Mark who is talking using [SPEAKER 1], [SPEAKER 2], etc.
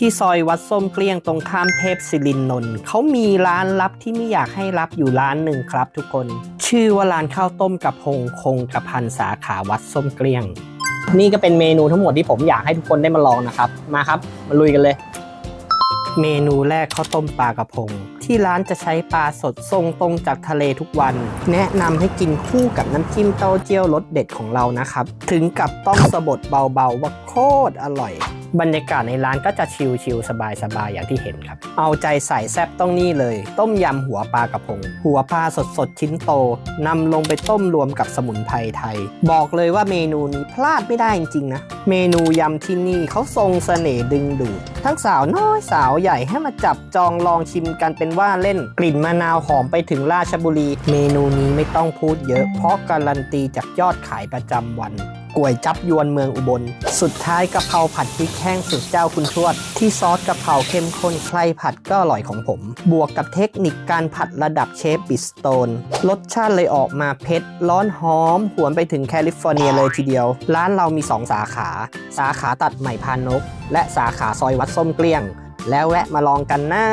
[SPEAKER 1] ที่ซอยวัดส้มเกลี้ยงตรงข้ามเทพศิรินนนท์เขามีร้านลับที่ไม่อยากให้รับอยู่ร้านหนึ่งครับทุกคน ชื่อว่าร้านข้าวต้มกับพงคงกระพันสาขาวัดส้มเกลี้ยง นี่ก็เป็นเมนูทั้งหมดที่ผมอยากให้ทุกคนได้มาลองนะครับ มาครับ มาลุยกันเลย เมนูแรกข้าวต้มปลากระพง ที่ร้านจะใช้ปลาสดทรงตรงจากทะเลทุกวัน แนะนำให้กินคู่กับน้ำจิ้มเต้าเจี้ยวรสเด็ดของเรานะครับ ถึงกับต้องสะบดเบาๆว่าโคตรอร่อย บรรยากาศในร้านก็จะชิลๆสบายๆอย่างที่เห็นครับ เอาใจใส่แซบต้องนี่เลย ต้มยำหัวปลากระพง หัวปลาสดๆ ชิ้นโตนำลงไปต้มรวมกับสมุนไพรไทย บอกเลยว่าเมนูนี้พลาดไม่ได้จริงๆนะ เมนูยำที่นี่เขาทรงเสน่ห์ดึงดูด ทั้งสาวน้อยสาวใหญ่ให้มาจับจองลองชิมกันเป็นว่าเล่น กลิ่นมะนาวหอมไปถึงราชบุรี เมนูนี้ไม่ต้องพูดเยอะ เพราะการันตีจากยอดขายประจำวัน ก๋วยจับยวนเมืองอุบล สุดท้ายกะเพราผัดพริกแห้งสุดเจ้าคุณทวด ที่ซอสกะเพราเข้มข้นใครผัดก็อร่อยของผม บวกกับเทคนิคการผัดระดับเชฟบิสโตน รสชาติเลยออกมาเผ็ดร้อนหอม หวนไปถึงแคลิฟอร์เนียเลยทีเดียว ร้านเรามี 2 สาขา สาขาตัดใหม่พานนก และสาขาซอยวัดส้มเกลี้ยง แล้วแวะมาลองกันนะ